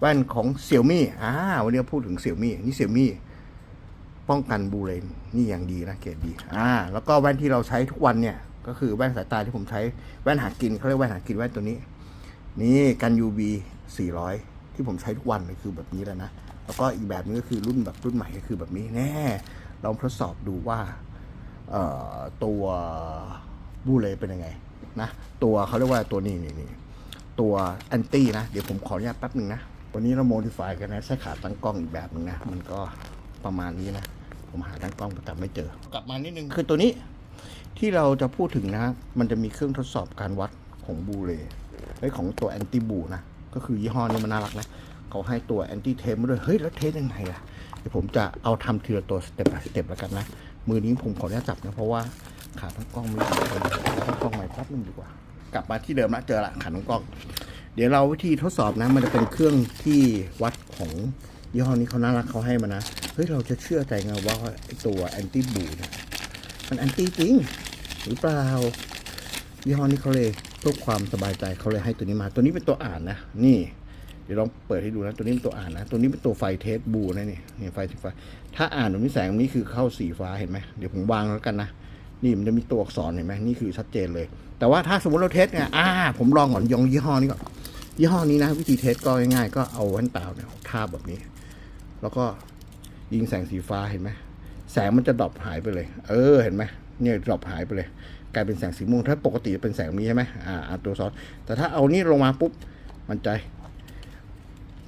แว่นของเสี่ยวมี่อ่าวันนี้พูดถึงเสี่ยวมี่นี่เสี่ยวมี่ป้องกันบูเลนนี่อย่างดีนะเกรดดีอ่า แล้วก็แว่นที่เราใช้ทุกวันเนี่ย ก็คือแว่นสายตาที่ผมใช้แว่นหากินเขาเรียกแว่นหากินแว่นตัวนี้ นี่กัน UV 400 ที่ผมใช้ทุกวันเลยคือแบบนี้แล้วนะแล้วก็อีกแบบนึงก็คือรุ่นแบบรุ่นใหม่ก็คือแบบนี้แน่ลองทดสอบดูว่าเอ่อตัวบูเลเป็นยังไงนะตัวเขาเรียกว่าตัวนี้นี่นี่ตัวแอนตี้นะ เดี๋ยวผมขออนุญาตแป๊บหนึ่งนะ วันนี้เราโมดิฟายกันนะใช้ขาตั้งกล้องอีกแบบหนึ่งนะ มันก็ประมาณนี้นะ ผมหาตั้งกล้องแต่ไม่เจอ กลับมานิดนึงคือตัวนี้ที่เราจะพูดถึงนะ มันจะมีเครื่องทดสอบการวัดของบูเลไอ้ของตัวแอนตี้บูนะ ก็คือยี่ห้อนี้มันน่ารักนะเขาให้ตัวแอนตี้เทมมาด้วย เฮ้ย แล้วเทสยังไงล่ะเดี๋ยวผมจะเอาทำทีละตัวสเต็ปสเต็ปแล้วกันนะ มือนี้ผมขออนุญาตจับนะ เพราะว่าขาตั้งกล้องไม่ดีตั้งกล้องใหม่แป๊บนึงดีกว่า กลับมาที่เดิมละเจอละขาตั้งกล้อง ดี๋ยวเราวิธีทดสอบนะ มันจะเป็นเครื่องที่วัดของยี่ห้อนี้เขาน่ารักเขาให้มานะ เฮ้ย เราจะเชื่อใจไงว่าไอตัวแอนตี้บูนมันแอนตี้จริงหรือเปล่ายี่ห้อนี้เขาเลยเพื่อความสบายใจเขาเลยให้ตัวนี้มา ตัวนี้เป็นตัวอ่านนะ นี่ เดี๋ยวลองเปิดให้ดูนะ ตัวนี้เป็นตัวอ่านนะ ตัวนี้เป็นตัวไฟเทสบูนะนี่นี่ไฟสีฟ้าถ้าอ่านตรงนี้แสงตรงนี้คือเข้าสีฟ้าเห็นไหมเดี๋ยวผมวางแล้วกันนะ นี่มันจะมีตัวอักษรเห็นไหมนี่คือชัดเจนเลย แต่ว่าถ้าสมมติเราเทสเนี่ยอ่าผมลองก่อนยองยี่ห้อนี้ก่อนยี่ห้อนี้นะ วิธีเทสก็ง่ายๆก็เอาแว่นตาเนี่ยทาบแบบนี้ แล้วก็ยิงแสงสีฟ้าเห็นไหมแสงมันจะดรอปหายไปเลย เออเห็นไหมเนี่ยดรอปหายไปเลย กลายเป็นแสงสีม่วงถ้าปกติจะเป็นแสงนี้ใช่ไหมอ่าอ่าตัวซอสแต่ถ้าเอานี่ลงมาปุ๊บมันจะ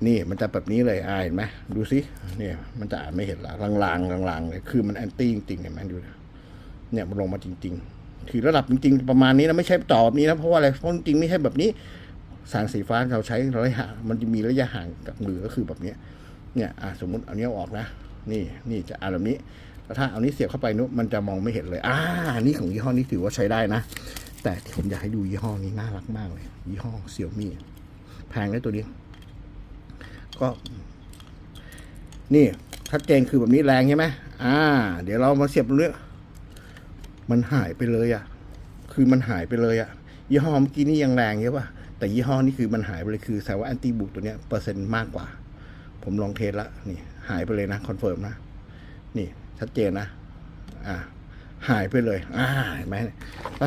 นี่มันจะแบบนี้เลยอ่าเห็นไหมดูสิเนี่ยมันจะอ่านไม่เห็นละลางๆลางๆเลยคือมันแอนตี้จริงๆเห็นไหมดูนะ เนี่ยมันลงมาจริง ๆ คือระดับจริง ๆ ประมาณนี้นะไม่ใช่ต่อแบบนี้นะเพราะว่าอะไรเพราะจริงๆไม่ใช่แบบนี้แสงสีฟ้าเราใช้ระยะมันจะมีระยะห่างกับมือก็คือแบบนี้เนี่ยอะสมมุติเอาเนี้ยออกนะ นี่นี่จะอ่าแบบนี้แล้วถ้าเอานี้เสียบเข้าไปนุมันจะมองไม่เห็นเลย อ่า นี่ของยี่ห้อนี้ถือว่าใช้ได้นะ แต่ที่ผมอยากให้ดูยี่ห้อนี้น่ารักมากเลย ยี่ห้อเสี่ยวมี่แพงได้ตัวนี้ ก็ นี่ชัดเจนคือแบบนี้แรงใช่ไหมอ่า เดี๋ยวเรามาเสียบตรงนี้ มันหายไปเลยอะ่ะ คือมันหายไปเลยอะ่ะ ยี่ห้อเมื่อกี้นี่ยังแรงใช่ป่ะ แต่ยี่ห้อนี่คือมันหายไปเลย คือแสดงว่าแอนตี้บูตัวเนี้ยเปอร์เซ็นต์มากกว่า ผมลองเทสละ นี่ หายไปเลยนะคอนเฟิร์มนะ นี่ชัดเจนนะ อ่า หายไปเลย อ่าเห็นไหมล้ว